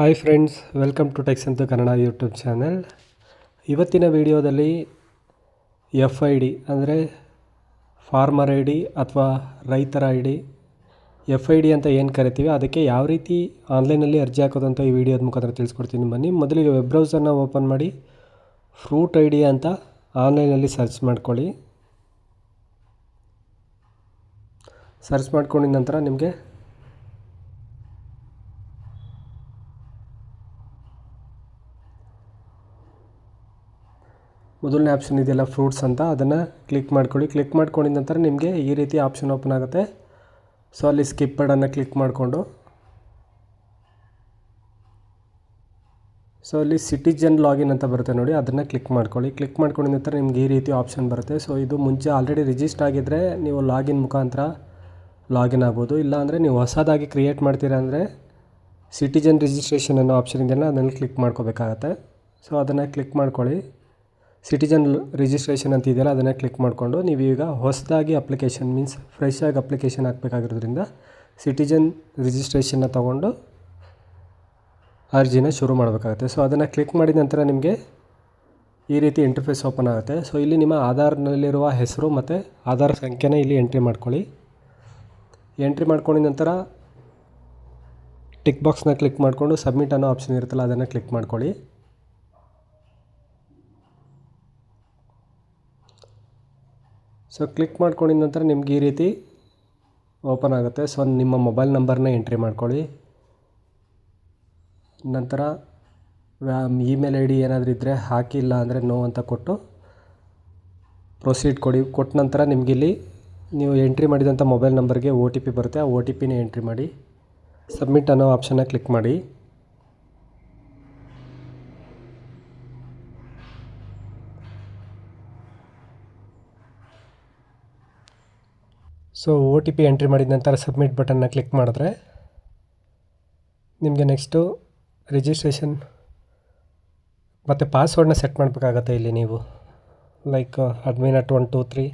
Hi friends welcome to techs ಅಂತ Kannada YouTube channel ಇವತ್ತಿನ ವಿಡಿಯೋದಲ್ಲಿ ಎಫ್ ಐ ಡಿ ಅಂದರೆ ಫಾರ್ಮರ್ ಐ ಡಿ ಅಥವಾ ರೈತರ I D F I D ಅಂತ ಏನು ಕರಿತೀವಿ, ಅದಕ್ಕೆ ಯಾವ ರೀತಿ ಆನ್ಲೈನಲ್ಲಿ ಅರ್ಜಿ ಹಾಕೋದು ಅಂತ ಈ ವಿಡಿಯೋದ ಮುಖಾಂತರ ತಿಳಿಸ್ಕೊಡ್ತೀನಿ ಬನ್ನಿ. ಮೊದಲಿಗೆ ವೆಬ್ ಬ್ರೌಸರ್ನ ಓಪನ್ ಮಾಡಿ ಫ್ರೂಟ್ ಐ ಡಿ ಅಂತ ಆನ್ಲೈನಲ್ಲಿ ಸರ್ಚ್ ಮಾಡ್ಕೊಳ್ಳಿ. ಸರ್ಚ್ ಮಾಡ್ಕೊಂಡಿದ ನಂತರ ನಿಮಗೆ ಮೊದಲನೇ ಆಪ್ಷನ್ ಇದೆಯಲ್ಲ ಫ್ರೂಟ್ಸ್ ಅಂತ, ಅದನ್ನು ಕ್ಲಿಕ್ ಮಾಡ್ಕೊಳ್ಳಿ. ಕ್ಲಿಕ್ ಮಾಡ್ಕೊಂಡಿದ ನಂತರ ನಿಮಗೆ ಈ ರೀತಿ ಆಪ್ಷನ್ ಓಪನ್ ಆಗುತ್ತೆ. ಸೊ ಅಲ್ಲಿ ಸ್ಕಿಪ್ ಬಡನ್ನು ಕ್ಲಿಕ್ ಮಾಡಿಕೊಂಡು. ಸೊ ಅಲ್ಲಿ ಸಿಟಿಜನ್ ಲಾಗಿನ್ ಅಂತ ಬರುತ್ತೆ ನೋಡಿ, ಅದನ್ನು ಕ್ಲಿಕ್ ಮಾಡ್ಕೊಳ್ಳಿ. ಕ್ಲಿಕ್ ಮಾಡ್ಕೊಂಡಿದ ನಂತರ ನಿಮ್ಗೆ ಈ ರೀತಿ ಆಪ್ಷನ್ ಬರುತ್ತೆ. ಸೊ ಇದು ಮುಂಚೆ ಆಲ್ರೆಡಿ ರಿಜಿಸ್ಟರ್ ಆಗಿದ್ದರೆ ನೀವು ಲಾಗಿನ್ ಮುಖಾಂತರ ಲಾಗಿನ್ ಆಗ್ಬೋದು. ಇಲ್ಲ ಅಂದರೆ ನೀವು ಹೊಸದಾಗಿ ಕ್ರಿಯೇಟ್ ಮಾಡ್ತೀರಾ ಅಂದರೆ ಸಿಟಿಜನ್ ರಿಜಿಸ್ಟ್ರೇಷನ್ ಅನ್ನೋ ಆಪ್ಷನ್ ಇದೆಯಲ್ಲ ಅದನ್ನು ಕ್ಲಿಕ್ ಮಾಡ್ಕೋಬೇಕಾಗತ್ತೆ. ಸೊ ಅದನ್ನು ಕ್ಲಿಕ್ ಮಾಡ್ಕೊಳ್ಳಿ. ಸಿಟಿಜನ್ ರಿಜಿಸ್ಟ್ರೇಷನ್ ಅಂತ ಇದೆಯಲ್ಲ, ಅದನ್ನು ಕ್ಲಿಕ್ ಮಾಡಿಕೊಂಡು ನೀವು ಈಗ ಹೊಸದಾಗಿ ಅಪ್ಲಿಕೇಶನ್ ಮೀನ್ಸ್ ಫ್ರೆಶ್ ಆಗಿ ಅಪ್ಲಿಕೇಶನ್ ಹಾಕಬೇಕಾಗಿರೋದ್ರಿಂದ ಸಿಟಿಜನ್ ರಿಜಿಸ್ಟ್ರೇಷನ್ನ ತೊಗೊಂಡು ಅರ್ಜಿನ ಶುರು ಮಾಡಬೇಕಾಗುತ್ತೆ. ಸೊ ಅದನ್ನು ಕ್ಲಿಕ್ ಮಾಡಿದ ನಂತರ ನಿಮಗೆ ಈ ರೀತಿ ಇಂಟರ್ಫೇಸ್ ಓಪನ್ ಆಗುತ್ತೆ. ಸೊ ಇಲ್ಲಿ ನಿಮ್ಮ ಆಧಾರ್ನಲ್ಲಿರುವ ಹೆಸರು ಮತ್ತು ಆಧಾರ್ ಸಂಖ್ಯೆನ ಇಲ್ಲಿ ಎಂಟ್ರಿ ಮಾಡ್ಕೊಳ್ಳಿ. ಎಂಟ್ರಿ ಮಾಡ್ಕೊಂಡಿದ ನಂತರ ಟಿಕ್ ಬಾಕ್ಸ್ನ ಕ್ಲಿಕ್ ಮಾಡಿಕೊಂಡು ಸಬ್ಮಿಟ್ ಅನ್ನೋ ಆಪ್ಷನ್ ಇರುತ್ತಲ್ಲ, ಅದನ್ನು ಕ್ಲಿಕ್ ಮಾಡ್ಕೊಳ್ಳಿ. ಸೊ ಕ್ಲಿಕ್ ಮಾಡ್ಕೊಂಡಿದ ನಂತರ ನಿಮ್ಗೆ ಈ ರೀತಿ ಓಪನ್ ಆಗುತ್ತೆ. ಸೊ ನಿಮ್ಮ ಮೊಬೈಲ್ ನಂಬರ್ನ ಎಂಟ್ರಿ ಮಾಡ್ಕೊಳ್ಳಿ. ನಂತರ ಇಮೇಲ್ ಐ ಡಿ ಏನಾದರೂ ಇದ್ದರೆ ಹಾಕಿಲ್ಲ ಅಂದರೆ ನೋ ಅಂತ ಕೊಟ್ಟು ಪ್ರೊಸೀಡ್ ಕೊಡಿ. ಕೊಟ್ಟ ನಂತರ ನಿಮಗಿಲ್ಲಿ ನೀವು ಎಂಟ್ರಿ ಮಾಡಿದಂಥ ಮೊಬೈಲ್ ನಂಬರ್ಗೆ ಒ ಟಿ ಪಿ ಬರುತ್ತೆ. ಆ ಒ ಟಿ ಪಿನೇ ಎಂಟ್ರಿ ಮಾಡಿ ಸಬ್ಮಿಟ್ ಅನ್ನೋ ಆಪ್ಷನ್ನ ಕ್ಲಿಕ್ ಮಾಡಿ. So O T P entry ಮಾಡಿದ ನಂತರ ಸಬ್ಮಿಟ್ ಬಟನ್ನ ಕ್ಲಿಕ್ ಮಾಡಿದ್ರೆ ನಿಮಗೆ ನೆಕ್ಸ್ಟು ರಿಜಿಸ್ಟ್ರೇಷನ್ ಮತ್ತು ಪಾಸ್ವರ್ಡನ್ನ ಸೆಟ್ ಮಾಡಬೇಕಾಗತ್ತೆ ಇಲ್ಲಿ ನೀವು. Like admin at one two three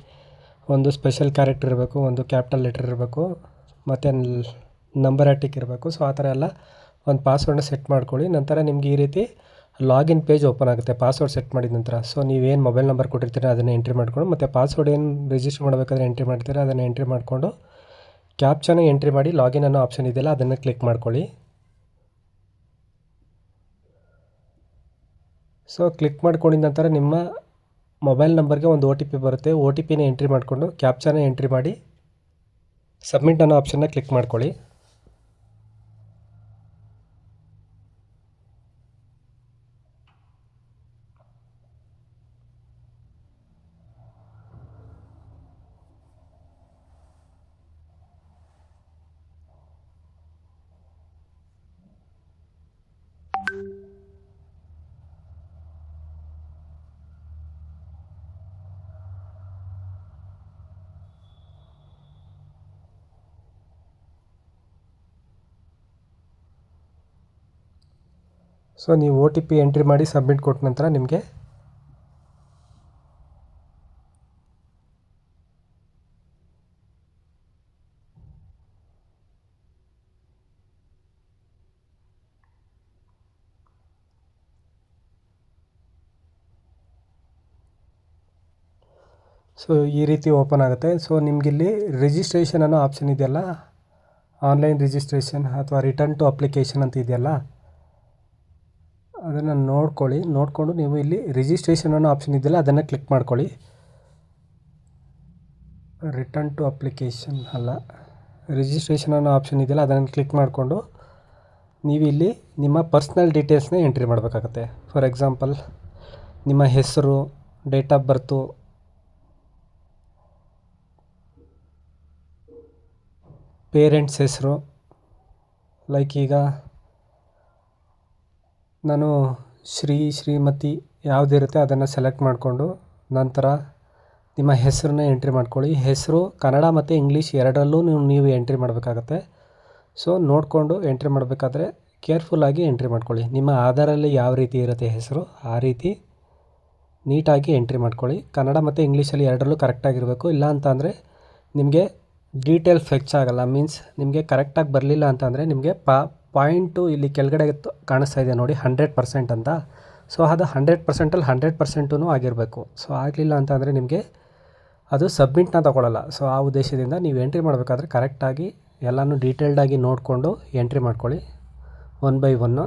ಒಂದು ಸ್ಪೆಷಲ್ ಕ್ಯಾರೆಕ್ಟರ್ ಇರಬೇಕು, ಒಂದು ಕ್ಯಾಪಿಟಲ್ ಲೆಟರ್ ಇರಬೇಕು, ಮತ್ತು ನಂಬರ್ ಅಟಿಕ್ ಇರಬೇಕು. ಸೊ ಆ ಥರ ಎಲ್ಲ ಒಂದು ಪಾಸ್ವರ್ಡನ್ನ ಸೆಟ್ ಮಾಡ್ಕೊಳ್ಳಿ. ನಂತರ ನಿಮ್ಗೆ ಈ ರೀತಿ ಲಾಗಿನ್ ಪೇಜ್ ಓಪನ್ ಆಗುತ್ತೆ, ಪಾಸ್ವರ್ಡ್ ಸೆಟ್ ಮಾಡಿದ ನಂತರ. ಸೊ ನೀವೇನು ಮೊಬೈಲ್ ನಂಬರ್ ಕೊಟ್ಟಿರ್ತೀರ, ಅದನ್ನು ಎಂಟ್ರಿ ಮಾಡಿಕೊಂಡು, ಮತ್ತು ಪಾಸ್ವರ್ಡ್ ಏನು ರಿಜಿಸ್ಟರ್ ಮಾಡಬೇಕಾದ್ರೆ ಎಂಟ್ರಿ ಮಾಡ್ತೀರಾ, ಅದನ್ನು ಎಂಟ್ರಿ ಮಾಡಿಕೊಂಡು ಕ್ಯಾಪ್ಚನ ಎಂಟ್ರಿ ಮಾಡಿ ಲಾಗಿನ್ ಅನ್ನೋ ಆಪ್ಷನ್ ಇದೆಯಲ್ಲ, ಅದನ್ನು ಕ್ಲಿಕ್ ಮಾಡ್ಕೊಳ್ಳಿ. ಸೊ, ಕ್ಲಿಕ್ ಮಾಡ್ಕೊಂಡಿದ ನಂತರ ನಿಮ್ಮ ಮೊಬೈಲ್ ನಂಬರ್ಗೆ ಒಂದು ಒ ಟಿ ಪಿ ಬರುತ್ತೆ. ಒ ಟಿ ಪಿನ ಎಂಟ್ರಿ ಮಾಡಿಕೊಂಡು ಕ್ಯಾಪ್ಚನ ಎಂಟ್ರಿ ಮಾಡಿ, ಸಬ್ಮಿಟ್ ಅನ್ನೋ ಆಪ್ಷನ್ನ ಕ್ಲಿಕ್ ಮಾಡ್ಕೊಳ್ಳಿ. ಸೊ ನೀವು ಒ ಟಿ ಪಿ ಎಂಟ್ರಿ ಮಾಡಿ ಸಬ್ಮಿಟ್ ಕೊಟ್ಟ ನಂತರ ನಿಮಗೆ ಸೊ ಈ ರೀತಿ ಓಪನ್ ಆಗುತ್ತೆ. ಸೊ ನಿಮಗಿಲ್ಲಿ ರಿಜಿಸ್ಟ್ರೇಷನ್ ಅನ್ನೋ ಆಪ್ಷನ್ ಇದೆಯಲ್ಲ? ಆನ್ಲೈನ್ ರಿಜಿಸ್ಟ್ರೇಷನ್ ಅಥವಾ ರಿಟರ್ನ್ ಟು ಅಪ್ಲಿಕೇಶನ್ ಅಂತ ಇದೆಯಲ್ಲ? ಅದನ್ನು ನೋಡ್ಕೊಳ್ಳಿ. ನೋಡಿಕೊಂಡು ನೀವು ಇಲ್ಲಿ ರಿಜಿಸ್ಟ್ರೇಷನ್ ಅನ್ನೋ ಆಪ್ಷನ್ ಇದೆಯಲ್ಲ ಅದನ್ನು ಕ್ಲಿಕ್ ಮಾಡ್ಕೊಳ್ಳಿ. ರಿಟರ್ನ್ ಟು ಅಪ್ಲಿಕೇಶನ್ ಅಲ್ಲ. ರಿಜಿಸ್ಟ್ರೇಷನ್ ಅನ್ನೋ ಆಪ್ಷನ್ ಇದೆಯಲ್ಲ ಅದನ್ನು ಕ್ಲಿಕ್ ಮಾಡಿಕೊಂಡು ನೀವು ಇಲ್ಲಿ ನಿಮ್ಮ ಪರ್ಸ್ನಲ್ ಡೀಟೇಲ್ಸ್ನ ಎಂಟ್ರಿ ಮಾಡಬೇಕಾಗತ್ತೆ. ಫಾರ್ ಎಕ್ಸಾಂಪಲ್ ನಿಮ್ಮ ಹೆಸರು ಡೇಟ್ ಆಫ್ ಬರ್ತು ಪೇರೆಂಟ್ಸ್ ಹೆಸರು ಲೈಕ್ ಈಗ ನಾನು ಶ್ರೀ ಶ್ರೀಮತಿ ಯಾವುದಿರುತ್ತೆ ಅದನ್ನು ಸೆಲೆಕ್ಟ್ ಮಾಡಿಕೊಂಡು ನಂತರ ನಿಮ್ಮ ಹೆಸರನ್ನ ಎಂಟ್ರಿ ಮಾಡ್ಕೊಳ್ಳಿ. ಹೆಸರು, ಕನ್ನಡ ಮತ್ತು ಇಂಗ್ಲೀಷ್ ಎರಡರಲ್ಲೂ ನೀವು ನೀವು ಎಂಟ್ರಿ ಮಾಡಬೇಕಾಗತ್ತೆ. ಸೊ ನೋಡಿಕೊಂಡು ಎಂಟ್ರಿ ಮಾಡಬೇಕಾದ್ರೆ ಕೇರ್ಫುಲ್ಲಾಗಿ ಎಂಟ್ರಿ ಮಾಡ್ಕೊಳ್ಳಿ. ನಿಮ್ಮ ಆಧಾರಲ್ಲಿ ಯಾವ ರೀತಿ ಇರುತ್ತೆ ಹೆಸರು, ಆ ರೀತಿ ನೀಟಾಗಿ ಎಂಟ್ರಿ ಮಾಡ್ಕೊಳ್ಳಿ. ಕನ್ನಡ ಮತ್ತು ಇಂಗ್ಲೀಷಲ್ಲಿ ಎರಡರಲ್ಲೂ ಕರೆಕ್ಟಾಗಿರಬೇಕು ಇಲ್ಲ ಅಂತಂದರೆ ನಿಮಗೆ ಡೀಟೇಲ್ ಫೆಚ್ ಆಗಲ್ಲ. ಮೀನ್ಸ್ ನಿಮಗೆ ಕರೆಕ್ಟಾಗಿ ಬರಲಿಲ್ಲ ಅಂತಂದರೆ ನಿಮಗೆ ಪಾ ಪಾಯಿಂಟು ಇಲ್ಲಿ ಕೆಳಗಡೆ ಕಾಣಿಸ್ತಾ ಇದೆ ನೋಡಿ ಹಂಡ್ರೆಡ್ ಪರ್ಸೆಂಟ್ ಅಂತ. ಸೊ ಅದು ಹಂಡ್ರೆಡ್ ಪರ್ಸೆಂಟಲ್ಲಿ ಹಂಡ್ರೆಡ್ ಪರ್ಸೆಂಟೂ ಆಗಿರಬೇಕು. ಸೊ ಆಗಲಿಲ್ಲ ಅಂತಂದರೆ ನಿಮಗೆ ಅದು ಸಬ್ಮಿಟ್ನ ತಗೊಳ್ಳಲ್ಲ ಸೊ ಆ ಉದ್ದೇಶದಿಂದ ನೀವು ಎಂಟ್ರಿ ಮಾಡಬೇಕಾದ್ರೆ ಕರೆಕ್ಟಾಗಿ ಎಲ್ಲನೂ ಡೀಟೇಲ್ಡಾಗಿ ನೋಡಿಕೊಂಡು ಎಂಟ್ರಿ ಮಾಡ್ಕೊಳ್ಳಿ. One by one.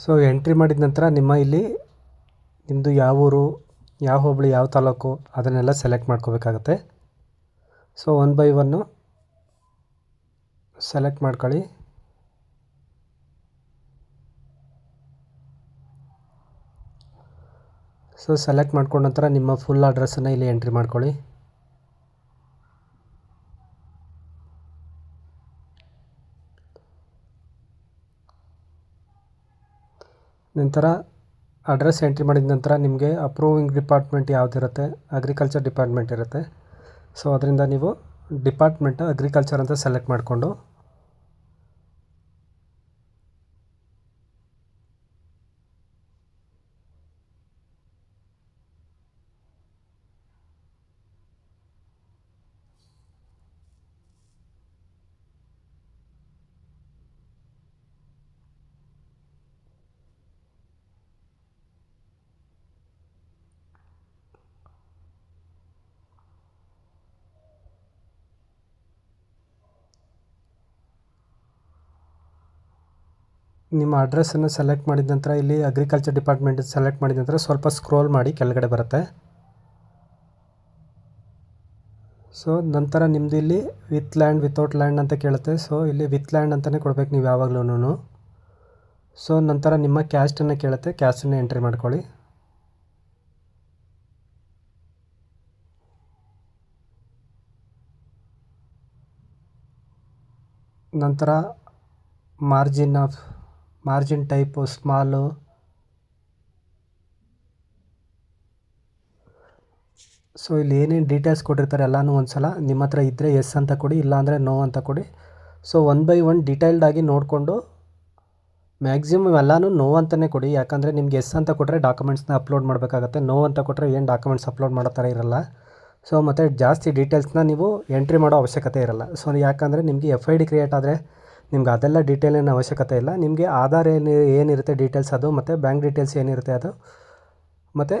So entry ಮಾಡಿದ ನಂತರ ನಿಮ್ಮ ಇಲ್ಲಿ ನಿಮ್ಮದು ಯಾವ ಊರು, ಯಾವ ಹೋಬಳಿ, ಯಾವ ತಾಲೂಕು, ಅದನ್ನೆಲ್ಲ ಸೆಲೆಕ್ಟ್ ಮಾಡ್ಕೋಬೇಕಾಗತ್ತೆ. So one by one select ಮಾಡ್ಕೊಳ್ಳಿ. ಸೊ ಸೆಲೆಕ್ಟ್ ಮಾಡ್ಕೊಂಡ ನಂತರ ನಿಮ್ಮ ಫುಲ್ ಅಡ್ರೆಸ್ಸನ್ನು ಇಲ್ಲಿ ಎಂಟ್ರಿ ಮಾಡ್ಕೊಳ್ಳಿ. ನಂತರ ಅಡ್ರೆಸ್ ಎಂಟ್ರಿ ಮಾಡಿದ ನಂತರ ನಿಮಗೆ ಅಪ್ರೂವಿಂಗ್ ಡಿಪಾರ್ಟ್ಮೆಂಟ್ ಯಾವುದಿರುತ್ತೆ? ಅಗ್ರಿಕಲ್ಚರ್ ಡಿಪಾರ್ಟ್ಮೆಂಟ್ ಇರುತ್ತೆ. ಸೊ ಅದರಿಂದ ನೀವು ಡಿಪಾರ್ಟ್ಮೆಂಟ್ ಅಗ್ರಿಕಲ್ಚರ್ ಅಂತ ಸೆಲೆಕ್ಟ್ ಮಾಡಿಕೊಂಡು ನಿಮ್ಮ ಅಡ್ರೆಸ್ಸನ್ನು ಸೆಲೆಕ್ಟ್ ಮಾಡಿದ ನಂತರ ಇಲ್ಲಿ ಅಗ್ರಿಕಲ್ಚರ್ ಡಿಪಾರ್ಟ್ಮೆಂಟ್ ಸೆಲೆಕ್ಟ್ ಮಾಡಿದ ನಂತರ ಸ್ವಲ್ಪ ಸ್ಕ್ರೋಲ್ ಮಾಡಿ ಕೆಳಗಡೆ ಬರುತ್ತೆ. ಸೊ ನಂತರ ನಿಮ್ಮದು ಇಲ್ಲಿ ವಿತ್ ಲ್ಯಾಂಡ್ ವಿತೌಟ್ ಲ್ಯಾಂಡ್ ಅಂತ ಕೇಳುತ್ತೆ. ಸೊ ಇಲ್ಲಿ ವಿತ್ ಲ್ಯಾಂಡ್ ಅಂತಲೇ ಕೊಡ್ಬೇಕು ನೀವು ಯಾವಾಗಲೂ ಸೊ ನಂತರ ನಿಮ್ಮ ಕ್ಯಾಸ್ಟನ್ನು ಕೇಳುತ್ತೆ. ಕ್ಯಾಸ್ಟನ್ನು ಎಂಟ್ರಿ ಮಾಡ್ಕೊಳ್ಳಿ. ನಂತರ margin of margin type small so ಇಲ್ಲಿ ಏನೇನು ಡೀಟೇಲ್ಸ್ ಕೊಟ್ಟಿರ್ತಾರೆ ಎಲ್ಲನೂ ಒಂದು ಸಲ ನಿಮ್ಮ ಹತ್ರ ಇದ್ದರೆ ಎಸ್ ಅಂತ ಕೊಡಿ, ಇಲ್ಲಾಂದರೆ ನೋ ಅಂತ ಕೊಡಿ. ಸೊ ಒನ್ ಬೈ ಒನ್ ಡೀಟೇಲ್ಡಾಗಿ ನೋಡಿಕೊಂಡು ಮ್ಯಾಕ್ಸಿಮಮ್ ಎಲ್ಲನೂ ನೋ ಅಂತಲೇ ಕೊಡಿ. ಯಾಕಂದರೆ ನಿಮ್ಗೆ ಎಸ್ ಅಂತ ಕೊಟ್ಟರೆ ಡಾಕ್ಯುಮೆಂಟ್ಸ್ನ ಅಪ್ಲೋಡ್ ಮಾಡಬೇಕಾಗತ್ತೆ. ನೋ ಅಂತ ಕೊಟ್ಟರೆ ಏನು ಡಾಕ್ಯುಮೆಂಟ್ಸ್ ಅಪ್ಲೋಡ್ ಮಾಡೋ ಥರ ಇರಲ್ಲ. ಸೊ ಮತ್ತು ಜಾಸ್ತಿ ಡೀಟೇಲ್ಸ್ನ ನೀವು ಎಂಟ್ರಿ ಮಾಡೋ ಅವಶ್ಯಕತೆ ಇರಲ್ಲ. ಸೊ ಯಾಕಂದರೆ ನಿಮಗೆ ಎಫ್ ಐ ಡಿ ಕ್ರಿಯೇಟ್ ಆದರೆ ನಿಮ್ಗೆ ಅದೆಲ್ಲ ಡೀಟೇಲಿನ ಅವಶ್ಯಕತೆ ಇಲ್ಲ. ನಿಮಗೆ ಆಧಾರ್ ಏನು, ಏನಿರುತ್ತೆ ಡೀಟೇಲ್ಸ್ ಅದು, ಮತ್ತು ಬ್ಯಾಂಕ್ ಡೀಟೇಲ್ಸ್ ಏನಿರುತ್ತೆ ಅದು, ಮತ್ತು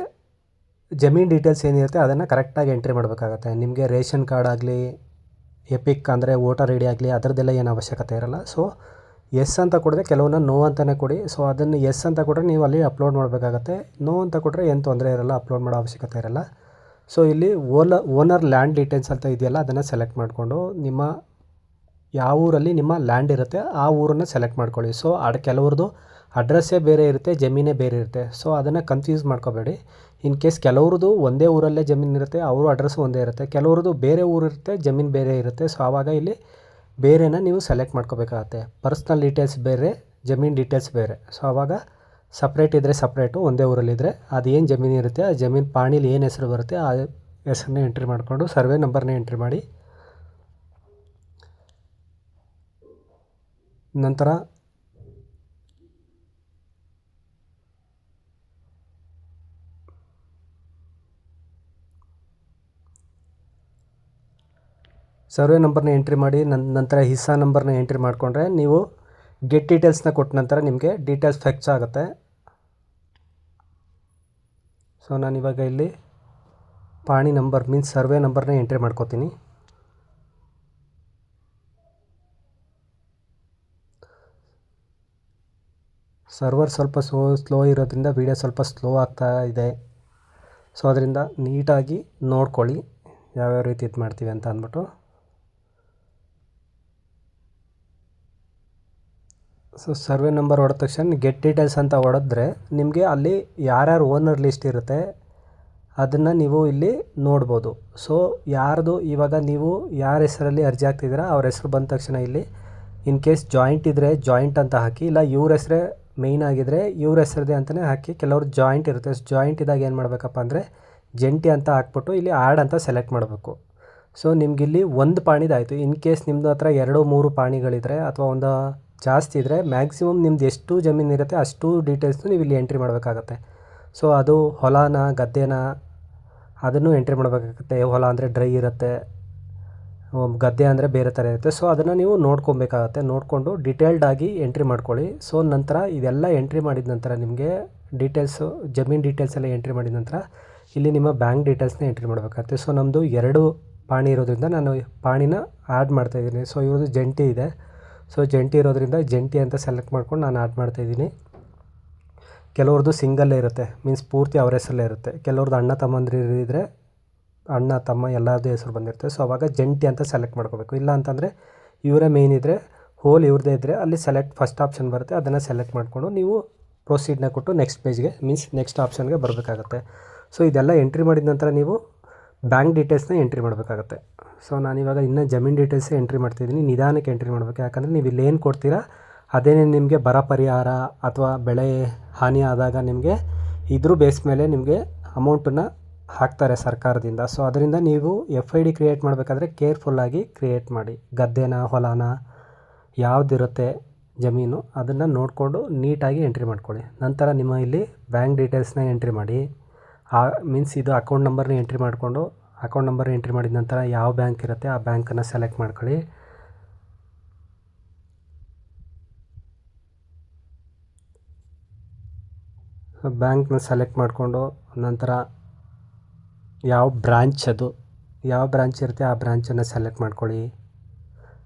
ಜಮೀನು ಡೀಟೇಲ್ಸ್ ಏನಿರುತ್ತೆ ಅದನ್ನು ಕರೆಕ್ಟಾಗಿ ಎಂಟ್ರಿ ಮಾಡಬೇಕಾಗತ್ತೆ. ನಿಮಗೆ ರೇಷನ್ ಕಾರ್ಡ್ ಆಗಲಿ ಎಪಿಕ್ ಅಂದರೆ ವೋಟರ್ ಐ ಡಿ ಆಗಲಿ, ಅದರದ್ದೆಲ್ಲ ಏನು ಅವಶ್ಯಕತೆ ಇರಲ್ಲ. ಸೊ ಎಸ್ ಅಂತ ಕೊಡದೆ ಕೆಲವನ್ನ ನೋ ಅಂತಲೇ ಕೊಡಿ. ಸೊ ಅದನ್ನು ಎಸ್ ಅಂತ ಕೊಟ್ಟರೆ ನೀವು ಅಲ್ಲಿ ಅಪ್ಲೋಡ್ ಮಾಡಬೇಕಾಗತ್ತೆ. ನೋ ಅಂತ ಕೊಟ್ಟರೆ ಏನು ತೊಂದರೆ ಇರಲ್ಲ ಅಪ್ಲೋಡ್ ಮಾಡೋ ಅವಶ್ಯಕತೆ ಇರಲ್ಲ. ಸೊ ಇಲ್ಲಿ ಓಲ ಓನರ್ ಲ್ಯಾಂಡ್ ಡೀಟೇಲ್ಸ್ ಅಂತ ಇದೆಯಲ್ಲ, ಅದನ್ನು ಸೆಲೆಕ್ಟ್ ಮಾಡಿಕೊಂಡು ನಿಮ್ಮ ಯಾವ ಊರಲ್ಲಿ ನಿಮ್ಮ ಲ್ಯಾಂಡ್ ಇರುತ್ತೆ, ಆ ಊರನ್ನು ಸೆಲೆಕ್ಟ್ ಮಾಡ್ಕೊಳ್ಳಿ. ಸೊ ಅಡ್ ಕೆಲವ್ರದ್ದು ಅಡ್ರೆಸ್ಸೇ ಬೇರೆ ಇರುತ್ತೆ, ಜಮೀನೇ ಬೇರೆ ಇರುತ್ತೆ. ಸೊ ಅದನ್ನು ಕನ್ಫ್ಯೂಸ್ ಮಾಡ್ಕೋಬೇಡಿ. ಇನ್ ಕೇಸ್ ಕೆಲವ್ರದ್ದು ಒಂದೇ ಊರಲ್ಲೇ ಜಮೀನು ಇರುತ್ತೆ, ಅವ್ರ ಅಡ್ರೆಸ್ ಒಂದೇ ಇರುತ್ತೆ. ಕೆಲವ್ರದ್ದು ಬೇರೆ ಊರು ಇರುತ್ತೆ, ಜಮೀನು ಬೇರೆ ಇರುತ್ತೆ. ಸೊ ಆವಾಗ ಇಲ್ಲಿ ಬೇರೆನ ನೀವು ಸೆಲೆಕ್ಟ್ ಮಾಡ್ಕೋಬೇಕಾಗತ್ತೆ. ಪರ್ಸ್ನಲ್ ಡೀಟೇಲ್ಸ್ ಬೇರೆ, ಜಮೀನು ಡೀಟೇಲ್ಸ್ ಬೇರೆ. ಸೊ ಆವಾಗ ಸಪ್ರೇಟ್ ಇದ್ದರೆ ಸಪ್ರೇಟು ಒಂದೇ ಊರಲ್ಲಿದ್ದರೆ ಅದು ಏನು ಜಮೀನು ಇರುತ್ತೆ, ಆ ಜಮೀನು ಪಾಣಿಲಿ ಏನು ಹೆಸರು ಬರುತ್ತೆ, ಆ ಹೆಸರನ್ನೇ ಎಂಟ್ರಿ ಮಾಡಿಕೊಂಡು ಸರ್ವೆ ನಂಬರ್ನೇ ಎಂಟ್ರಿ ಮಾಡಿ ನಂತರ ಸರ್ವೆ ನಂಬರ್ನ ಎಂಟ್ರಿ ಮಾಡಿ ನಂತರ ಹಿಸ್ಸಾ ನಂಬರ್ನ ಎಂಟ್ರಿ ಮಾಡಿಕೊಂಡ್ರೆ ನೀವು ಗೆಟ್ ಡೀಟೇಲ್ಸ್ನ ಕೊಟ್ಟ ನಂತರ ನಿಮಗೆ ಡೀಟೇಲ್ಸ್ ಫೆಚ್ ಆಗುತ್ತೆ. ಸೊ ನಾನಿವಾಗ ಇಲ್ಲಿ ಪಾಣಿ ನಂಬರ್ ಮೀನ್ಸ್ ಸರ್ವೆ ನಂಬರ್ನ ಎಂಟ್ರಿ ಮಾಡ್ಕೋತೀನಿ. ಸರ್ವರ್ ಸ್ವಲ್ಪ ಸ್ಲೋ ಸ್ಲೋ ಇರೋದ್ರಿಂದ ವೀಡಿಯೋ ಸ್ವಲ್ಪ ಸ್ಲೋ ಆಗ್ತಾ ಇದೆ. ಸೊ ಅದರಿಂದ ನೀಟಾಗಿ ನೋಡ್ಕೊಳ್ಳಿ ಯಾವ್ಯಾವ ರೀತಿ ಇದು ಮಾಡ್ತೀವಿ ಅಂತ ಅಂದ್ಬಿಟ್ಟು. ಸೊ ಸರ್ವೆ ನಂಬರ್ ಹೊಡೆದ ತಕ್ಷಣ ಗೆಟ್ ಡೀಟೇಲ್ಸ್ ಅಂತ ಹೊಡೆದ್ರೆ ನಿಮಗೆ ಅಲ್ಲಿ ಯಾರ್ಯಾರು ಓನರ್ ಲಿಸ್ಟ್ ಇರುತ್ತೆ ಅದನ್ನು ನೀವು ಇಲ್ಲಿ ನೋಡ್ಬೋದು. ಸೊ ಯಾರ್ದು ಇವಾಗ ನೀವು ಯಾರ ಹೆಸರಲ್ಲಿ ಅರ್ಜಿ ಹಾಕ್ತಿದ್ದೀರಾ ಅವ್ರ ಹೆಸರು ಬಂದ ತಕ್ಷಣ ಇಲ್ಲಿ ಇನ್ ಕೇಸ್ ಜಾಯಿಂಟ್ ಇದ್ದರೆ ಜಾಯಿಂಟ್ ಅಂತ ಹಾಕಿ, ಇಲ್ಲ ಇವ್ರ ಹೆಸರೇ ಮೇಯ್ನ್ ಆಗಿದ್ದರೆ ಇವ್ರ ಹೆಸರದೇ ಅಂತಲೇ ಹಾಕಿ ಕೆಲವ್ರು ಜಾಯಿಂಟ್ ಇರುತ್ತೆ. ಜಾಯಿಂಟ್ ಇದ್ದಾಗ ಏನು ಮಾಡಬೇಕಪ್ಪ ಅಂದರೆ ಜಂಟಿ ಅಂತ ಹಾಕ್ಬಿಟ್ಟು ಇಲ್ಲಿ ಆ್ಯಡ್ ಅಂತ ಸೆಲೆಕ್ಟ್ ಮಾಡಬೇಕು. ಸೊ ನಿಮಗಿಲ್ಲಿ ಒಂದು ಪಾಣಿದಾಯಿತು ಇನ್ ಕೇಸ್ ನಿಮ್ಮದು ಹತ್ರ ಎರಡು, ಮೂರು ಪಾಣಿಗಳಿದ್ದರೆ ಅಥವಾ ಒಂದು ಜಾಸ್ತಿ ಇದ್ದರೆ ಮ್ಯಾಕ್ಸಿಮಮ್ ನಿಮ್ದು ಎಷ್ಟು ಜಮೀನು ಇರುತ್ತೆ ಅಷ್ಟು ಡೀಟೇಲ್ಸ್ನು ನೀವು ಇಲ್ಲಿ ಎಂಟ್ರಿ ಮಾಡಬೇಕಾಗತ್ತೆ. ಸೊ ಅದು ಹೊಲನ, ಗದ್ದೆನ ಅದನ್ನು ಎಂಟ್ರಿ ಮಾಡಬೇಕಾಗುತ್ತೆ. ಹೊಲ ಅಂದರೆ ಡ್ರೈ ಇರುತ್ತೆ. ಗದ್ದೆ ಅಂದರೆ ಬೇರೆ ಥರ ಇರುತ್ತೆ. ಸೊ ಅದನ್ನು ನೀವು ನೋಡ್ಕೊಬೇಕಾಗತ್ತೆ. ನೋಡಿಕೊಂಡು ಡಿಟೇಲ್ಡಾಗಿ ಎಂಟ್ರಿ ಮಾಡ್ಕೊಳ್ಳಿ. ಸೊ ನಂತರ ಇದೆಲ್ಲ ಎಂಟ್ರಿ ಮಾಡಿದ ನಂತರ ನಿಮಗೆ ಡೀಟೇಲ್ಸು ಜಮೀನು ಡೀಟೇಲ್ಸ್ ಎಲ್ಲ ಎಂಟ್ರಿ ಮಾಡಿದ ನಂತರ ಇಲ್ಲಿ ನಿಮ್ಮ ಬ್ಯಾಂಕ್ ಡೀಟೇಲ್ಸ್ನ ಎಂಟ್ರಿ ಮಾಡಬೇಕಾಗತ್ತೆ. ಸೊ ನಮ್ಮದು ಎರಡು ಪಾಣಿ ಇರೋದ್ರಿಂದ ನಾನು ಪಾಣಿನ ಆ್ಯಡ್ ಮಾಡ್ತಾಯಿದ್ದೀನಿ ಸೊ ಇವ್ರದ್ದು ಜಂಟಿ ಇದೆ. ಸೊ ಜಂಟಿ ಇರೋದ್ರಿಂದ ಜಂಟಿ ಅಂತ ಸೆಲೆಕ್ಟ್ ಮಾಡ್ಕೊಂಡು ನಾನು ಆ್ಯಡ್ ಮಾಡ್ತಾಯಿದ್ದೀನಿ ಕೆಲವ್ರದ್ದು ಸಿಂಗಲ್ಲೇ ಇರುತ್ತೆ. ಮೀನ್ಸ್ ಪೂರ್ತಿ ಅವರ ಹೆಸರಲ್ಲೇ ಇರುತ್ತೆ. ಕೆಲವ್ರದ್ದು ಅಣ್ಣ ತಮ್ಮಂದಿರು ಇದ್ದರೆ ಅಣ್ಣ, ತಮ್ಮ ಎಲ್ಲರದ್ದು ಹೆಸರು ಬಂದಿರುತ್ತೆ. ಸೊ ಅವಾಗ ಜಂಟಿ ಅಂತ ಸೆಲೆಕ್ಟ್ ಮಾಡ್ಕೋಬೇಕು. ಇಲ್ಲ ಅಂತಂದರೆ ಇವರೇ ಮೇನ್ ಇದ್ದರೆ ಹೋಲ್ ಇವ್ರದ್ದೇ ಇದ್ದರೆ ಅಲ್ಲಿ ಸೆಲೆಕ್ಟ್ ಫಸ್ಟ್ ಆಪ್ಷನ್ ಬರುತ್ತೆ. ಅದನ್ನು ಸೆಲೆಕ್ಟ್ ಮಾಡಿಕೊಂಡು ನೀವು ಪ್ರೊಸೀಡ್ನ ಕೊಟ್ಟು ನೆಕ್ಸ್ಟ್ ಪೇಜ್ಗೆ ಮೀನ್ಸ್ ನೆಕ್ಸ್ಟ್ ಆಪ್ಷನ್ಗೆ ಬರಬೇಕಾಗತ್ತೆ. ಸೊ ಇದೆಲ್ಲ ಎಂಟ್ರಿ ಮಾಡಿದ ನಂತರ ನೀವು ಬ್ಯಾಂಕ್ ಡೀಟೇಲ್ಸ್ನ ಎಂಟ್ರಿ ಮಾಡಬೇಕಾಗತ್ತೆ. ಸೊ ನಾನಿವಾಗ ಇನ್ನೂ ಜಮೀನು ಡೀಟೇಲ್ಸೇ ಎಂಟ್ರಿ ಮಾಡ್ತಿದ್ದೀನಿ ನಿಧಾನಕ್ಕೆ ಎಂಟ್ರಿ ಮಾಡಬೇಕು. ಯಾಕಂದರೆ ನೀವು ಇಲ್ಲಿ ಏನು ಕೊಡ್ತೀರಾ, ಅದೇನೇ ನಿಮಗೆ ಬರ ಪರಿಹಾರ ಅಥವಾ ಬೆಳೆ ಹಾನಿ ಆದಾಗ ನಿಮಗೆ ಇದ್ರ ಬೇಸ್ ಮೇಲೆ ನಿಮಗೆ ಅಮೌಂಟನ್ನು ಹಾಕ್ತಾರೆ ಸರ್ಕಾರದಿಂದ. ಸೊ ಅದರಿಂದ ನೀವು ಎಫ್ ಐ ಡಿ ಕ್ರಿಯೇಟ್ ಮಾಡಬೇಕಾದ್ರೆ ಕೇರ್ಫುಲ್ಲಾಗಿ ಕ್ರಿಯೇಟ್ ಮಾಡಿ. ಗದ್ದೆನ, ಹೊಲನ ಯಾವುದಿರುತ್ತೆ ಜಮೀನು ಅದನ್ನು ನೋಡಿಕೊಂಡು ನೀಟಾಗಿ ಎಂಟ್ರಿ ಮಾಡ್ಕೊಳ್ಳಿ. ನಂತರ ನಿಮ್ಮ ಇಲ್ಲಿ ಬ್ಯಾಂಕ್ ಡೀಟೇಲ್ಸ್ನ ಎಂಟ್ರಿ ಮಾಡಿ. ಆ ಮೀನ್ಸ್ ಇದು ಅಕೌಂಟ್ ನಂಬರ್ನ ಎಂಟ್ರಿ ಮಾಡಿಕೊಂಡು ಅಕೌಂಟ್ ನಂಬರ್ ಎಂಟ್ರಿ ಮಾಡಿದ ನಂತರ ಯಾವ ಬ್ಯಾಂಕ್ ಇರುತ್ತೆ ಆ ಬ್ಯಾಂಕನ್ನು ಸೆಲೆಕ್ಟ್ ಮಾಡ್ಕೊಳ್ಳಿ. ಬ್ಯಾಂಕ್ನ ಸೆಲೆಕ್ಟ್ ಮಾಡಿಕೊಂಡು ನಂತರ ಯಾವ ಬ್ರಾಂಚ್ ಅದು? ಯಾವ ಬ್ರಾಂಚ್ ಇರುತ್ತೆ ಆ ಬ್ರಾಂಚನ್ನು ಸೆಲೆಕ್ಟ್ ಮಾಡ್ಕೊಳ್ಳಿ.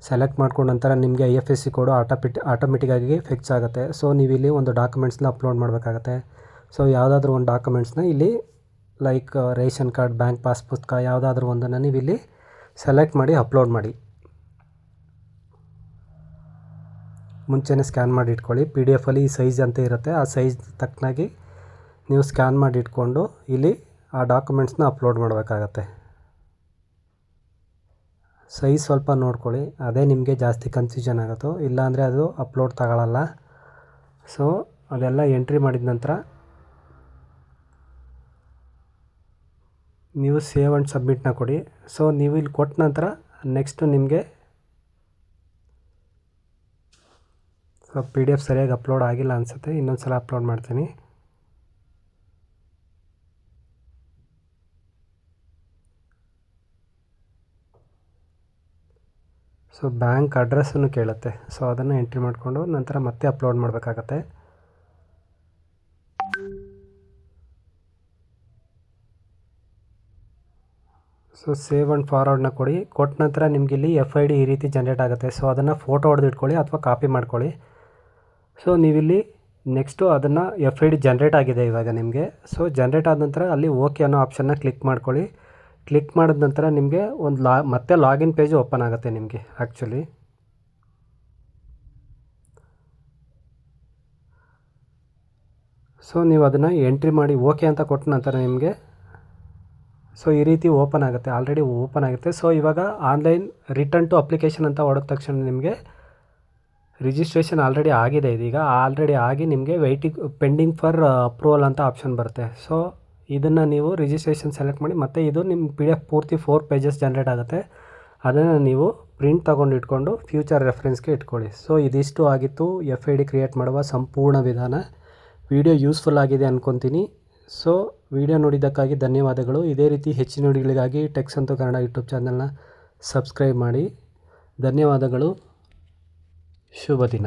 ಸೆಲೆಕ್ಟ್ ಮಾಡ್ಕೊಂಡ ನಂತರ ನಿಮಗೆ I F S C code autofit ಆಟೋಮೆಟಿಕ್ಕಾಗಿ ಫಿಕ್ಸ್ ಆಗುತ್ತೆ. ಸೊ ನೀವು ಇಲ್ಲಿ ಒಂದು ಡಾಕ್ಯುಮೆಂಟ್ಸ್ನ ಅಪ್ಲೋಡ್ ಮಾಡಬೇಕಾಗತ್ತೆ. ಸೊ ಯಾವುದಾದ್ರೂ ಒಂದು ಡಾಕ್ಯುಮೆಂಟ್ಸ್ನ ಇಲ್ಲಿ like ration card, bank pass ಪುಸ್ತಕ ಯಾವುದಾದ್ರೂ ಒಂದನ್ನು ನೀವು ಇಲ್ಲಿ ಸೆಲೆಕ್ಟ್ ಮಾಡಿ ಅಪ್ಲೋಡ್ ಮಾಡಿ. ಮುಂಚೆನೇ ಸ್ಕ್ಯಾನ್ ಮಾಡಿ ಇಟ್ಕೊಳ್ಳಿ. ಪಿ ಡಿ ಎಫಲ್ಲಿ ಈ ಸೈಜ್ ಅಂತ ಇರುತ್ತೆ. ಆ ಸೈಜ್ ತಕ್ಕನಾಗಿ ನೀವು ಸ್ಕ್ಯಾನ್ ಮಾಡಿ ಇಟ್ಕೊಂಡು ಇಲ್ಲಿ ಆ ಡಾಕ್ಯುಮೆಂಟ್ಸ್ನ ಅಪ್ಲೋಡ್ ಮಾಡಬೇಕಾಗತ್ತೆ. ಸೈಜ್ ಸ್ವಲ್ಪ ನೋಡ್ಕೊಳ್ಳಿ. ಅದೇ ನಿಮಗೆ ಜಾಸ್ತಿ ಕನ್ಫ್ಯೂಷನ್ ಆಗುತ್ತೋ, ಇಲ್ಲಾಂದರೆ ಅದು ಅಪ್ಲೋಡ್ ತಗೊಳ್ಳಲ್ಲ ಸೊ ಅದೆಲ್ಲ ಎಂಟ್ರಿ ಮಾಡಿದ ನಂತರ ನೀವು ಸೇವ್ ಆ್ಯಂಡ್ ಸಬ್ಮಿಟ್ನ ಕೊಡಿ. ಸೊ ನೀವು ಇಲ್ಲಿ ಕೊಟ್ಟ ನಂತರ ನೆಕ್ಸ್ಟು ನಿಮಗೆ ಸೊ ಪಿ ಡಿ ಎಫ್ ಸರಿಯಾಗಿ ಅಪ್ಲೋಡ್ ಆಗಿಲ್ಲ ಅನಿಸುತ್ತೆ. ಇನ್ನೊಂದು ಸಲ ಅಪ್ಲೋಡ್ ಮಾಡ್ತೀನಿ. ಸೊ ಬ್ಯಾಂಕ್ ಅಡ್ರೆಸ್ಸನ್ನು ಕೇಳುತ್ತೆ. ಸೊ ಅದನ್ನು ಎಂಟ್ರಿ ಮಾಡಿಕೊಂಡು ನಂತರ ಮತ್ತೆ ಅಪ್ಲೋಡ್ ಮಾಡಬೇಕಾಗತ್ತೆ. ಸೊ ಸೇವ್ ಆ್ಯಂಡ್ ಫಾರ್ವರ್ಡ್ನ ಕೊಡಿ. ಕೊಟ್ಟ ನಂತರ ನಿಮ್ಗೆ ಇಲ್ಲಿ ಎಫ್ ಐ ಡಿ ಈ ರೀತಿ ಜನ್ರೇಟ್ ಆಗುತ್ತೆ. ಸೊ ಅದನ್ನು ಫೋಟೋ ಹೊಡೆದು ಇಟ್ಕೊಳ್ಳಿ ಅಥವಾ ಕಾಪಿ ಮಾಡ್ಕೊಳ್ಳಿ. ಸೊ ನೀವಿಲ್ಲಿ ನೆಕ್ಸ್ಟು ಅದನ್ನು ಎಫ್ ಐ ಡಿ ಜನ್ರೇಟ್ ಆಗಿದೆ ಇವಾಗ ನಿಮಗೆ. ಸೊ ಜನ್ರೇಟ್ ಆದ ನಂತರ ಅಲ್ಲಿ ಓಕೆ ಅನ್ನೋ ಆಪ್ಷನ್ನ ಕ್ಲಿಕ್ ಮಾಡ್ಕೊಳ್ಳಿ. ಕ್ಲಿಕ್ ಮಾಡಿದ ನಂತರ ನಿಮಗೆ ಒಂದು ಲಾ, ಮತ್ತೆ ಲಾಗಿನ್ ಪೇಜ್ ಓಪನ್ ಆಗುತ್ತೆ ನಿಮಗೆ ಆ್ಯಕ್ಚುಲಿ ಸೊ ನೀವು ಅದನ್ನು ಎಂಟ್ರಿ ಮಾಡಿ ಓಕೆ ಅಂತ ಕೊಟ್ಟ ನಂತರ ನಿಮಗೆ ಸೊ ಈ ರೀತಿ ಓಪನ್ ಆಗುತ್ತೆ ಆಲ್ರೆಡಿ ಓಪನ್ ಆಗುತ್ತೆ. ಸೊ ಇವಾಗ ಆನ್ಲೈನ್ ರಿಟರ್ನ್ ಟು ಅಪ್ಲಿಕೇಶನ್ ಅಂತ ಹೊಡೆದ ತಕ್ಷಣ ನಿಮಗೆ ರಿಜಿಸ್ಟ್ರೇಷನ್ ಆಲ್ರೆಡಿ ಆಗಿದೆ ಇದೀಗ. ಆಲ್ರೆಡಿ ಆಗಿ ನಿಮಗೆ ವೆಯ್ಟಿಂಗ್ ಪೆಂಡಿಂಗ್ ಫಾರ್ ಅಪ್ರೂವಲ್ ಅಂತ ಆಪ್ಷನ್ ಬರುತ್ತೆ. ಸೊ ಇದನ್ನು ನೀವು ರಿಜಿಸ್ಟ್ರೇಷನ್ ಸೆಲೆಕ್ಟ್ ಮಾಡಿ, ಮತ್ತು ಇದು ನಿಮ್ಮ ಪಿ ಡಿ ಎಫ್ ಪೂರ್ತಿ ಫೋರ್ ಪೇಜಸ್ ಜನ್ರೇಟ್ ಆಗುತ್ತೆ. ಅದನ್ನು ನೀವು ಪ್ರಿಂಟ್ ತೊಗೊಂಡು ಇಟ್ಕೊಂಡು ಫ್ಯೂಚರ್ ರೆಫರೆನ್ಸ್ಗೆ ಇಟ್ಕೊಳ್ಳಿ. ಸೊ ಇದಿಷ್ಟು ಆಗಿತ್ತು ಎಫ್ ಐ ಡಿ ಕ್ರಿಯೇಟ್ ಮಾಡುವ ಸಂಪೂರ್ಣ ವಿಧಾನ. ವಿಡಿಯೋ ಯೂಸ್ಫುಲ್ ಆಗಿದೆ ಅಂದ್ಕೊತೀನಿ ಸೊ ವಿಡಿಯೋ ನೋಡಿದ್ದಕ್ಕಾಗಿ ಧನ್ಯವಾದಗಳು. ಇದೇ ರೀತಿ ಹೆಚ್ಚಿನ ವಿಡಿಯೋಗಳಿಗಾಗಿ ಟೆಕ್ಸ್ ಅಂತೂ ಕನ್ನಡ ಯೂಟ್ಯೂಬ್ ಚಾನಲ್ನ ಸಬ್ಸ್ಕ್ರೈಬ್ ಮಾಡಿ. ಧನ್ಯವಾದಗಳು. ಶುಭ ದಿನ